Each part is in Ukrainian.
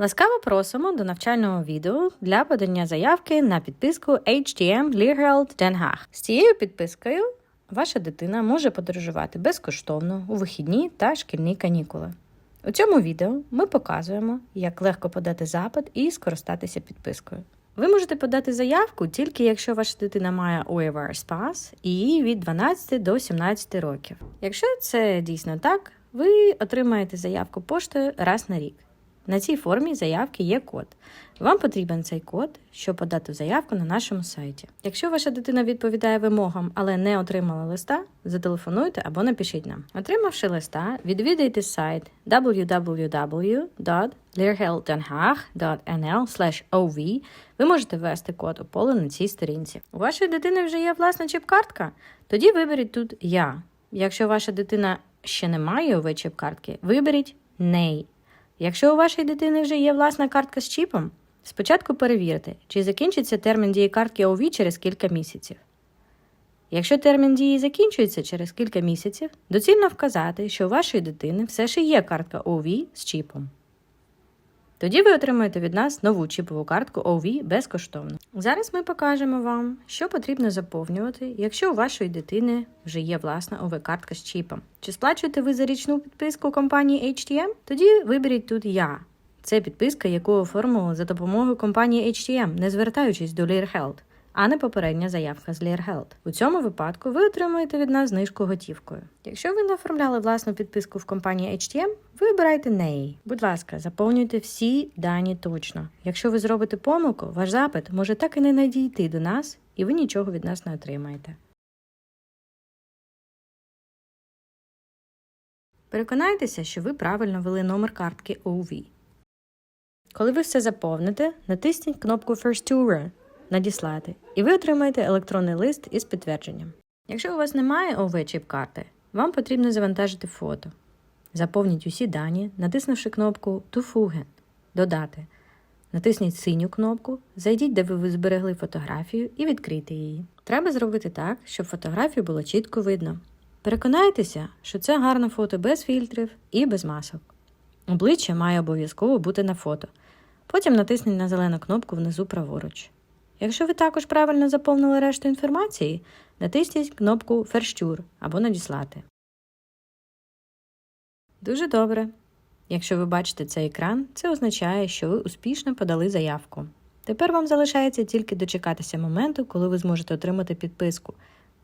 Ласкаво просимо до навчального відео для подання заявки на підписку HTM Leergeld Den Haag. З цією підпискою ваша дитина може подорожувати безкоштовно у вихідні та шкільні канікули. У цьому відео ми показуємо, як легко подати запит і скористатися підпискою. Ви можете подати заявку тільки якщо ваша дитина має OEVRS Pass і від 12 до 17 років. Якщо це дійсно так, ви отримаєте заявку поштою раз на рік. На цій формі заявки є код. Вам потрібен цей код, щоб подати заявку на нашому сайті. Якщо ваша дитина відповідає вимогам, але не отримала листа, зателефонуйте або напишіть нам. Отримавши листа, відвідайте сайт www.leergelddenhaag.nl/ov. Ви можете ввести код у поле на цій сторінці. У вашої дитини вже є власна чіп-картка? Тоді виберіть тут Я. Якщо ваша дитина ще не має ОВ чіп-картки, виберіть Ней. Якщо у вашої дитини вже є власна картка з чіпом, спочатку перевірте, чи закінчиться термін дії картки ОВІ через кілька місяців. Якщо термін дії закінчується через кілька місяців, доцільно вказати, що у вашої дитини все ще є картка ОВІ з чіпом. Тоді ви отримаєте від нас нову чіпову картку OV безкоштовно. Зараз ми покажемо вам, що потрібно заповнювати, якщо у вашої дитини вже є власна ОВ-картка з чіпом. Чи сплачуєте ви за річну підписку компанії HTM? Тоді виберіть тут Я. Це підписка, яку оформили за допомогою компанії HTM, не звертаючись до Learheld, а не попередня заявка з Learheld. У цьому випадку ви отримуєте від нас знижку готівкою. Якщо ви не оформляли власну підписку в компанії HTM, ви обираєте неї. Будь ласка, заповнюйте всі дані точно. Якщо ви зробите помилку, ваш запит може так і не надійти до нас, і ви нічого від нас не отримаєте. Переконайтеся, що ви правильно ввели номер картки OV. Коли ви все заповните, натисніть кнопку First Tour Надіслати, і ви отримаєте електронний лист із підтвердженням. Якщо у вас немає ОВ чіп карти, вам потрібно завантажити фото. Заповніть усі дані, натиснувши кнопку «Туфуген» Додати. Натисніть синю кнопку, зайдіть, де ви зберегли фотографію, і відкрийте її. Треба зробити так, щоб фотографію було чітко видно. Переконайтеся, що це гарне фото без фільтрів і без масок. Обличчя має обов'язково бути на фото. Потім натисніть на зелену кнопку внизу праворуч. Якщо ви також правильно заповнили решту інформації, натисніть кнопку Ферщур або Надіслати. Дуже добре. Якщо ви бачите цей екран, це означає, що ви успішно подали заявку. Тепер вам залишається тільки дочекатися моменту, коли ви зможете отримати підписку.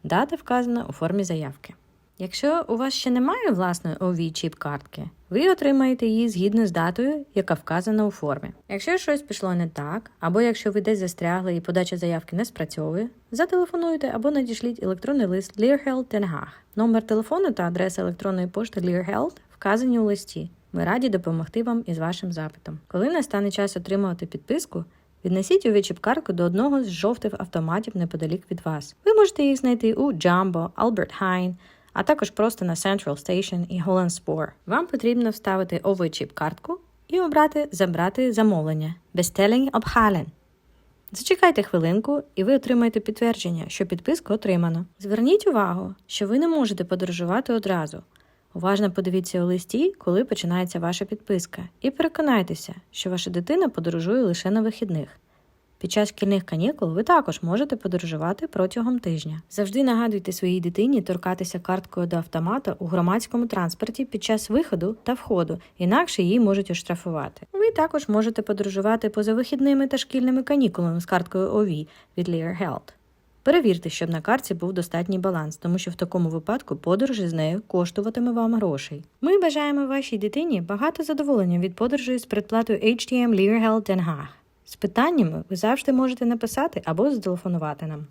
Дата вказана у формі заявки. Якщо у вас ще немає власної OV чіп картки, ви отримаєте її згідно з датою, яка вказана у формі. Якщо щось пішло не так, або якщо ви десь застрягли і подача заявки не спрацьовує, зателефонуйте або надішліть електронний лист Learheld Den Номер телефону та адреса електронної пошти Learheld вказані у листі. Ми раді допомогти вам із вашим запитом. Коли настане час отримувати підписку, Віднесіть у картку до одного з жовтих автоматів неподалік від вас. Ви можете їх знайти у Jumbo, Albert Heijn, а також просто на Central Station і Holland Spore. Вам потрібно вставити OV-чіп картку і обрати Забрати замовлення Bestelling обхален. Зачекайте хвилинку, і ви отримаєте підтвердження, що підписку отримано. Зверніть увагу, що ви не можете подорожувати одразу. Уважно подивіться у листі, коли починається ваша підписка, і переконайтеся, що ваша дитина подорожує лише на вихідних. Під час шкільних канікул ви також можете подорожувати протягом тижня. Завжди нагадуйте своїй дитині торкатися карткою до автомата у громадському транспорті під час виходу та входу, інакше її можуть оштрафувати. Ви також можете подорожувати поза вихідними та шкільними канікулами з карткою OV від Learheld. Перевірте, щоб на картці був достатній баланс, тому що в такому випадку подорожі з нею коштуватиме вам грошей. Ми бажаємо вашій дитині багато задоволення від подорожі з предплатою HTM Learheld Den Haag. З питаннями ви завжди можете написати або зателефонувати нам.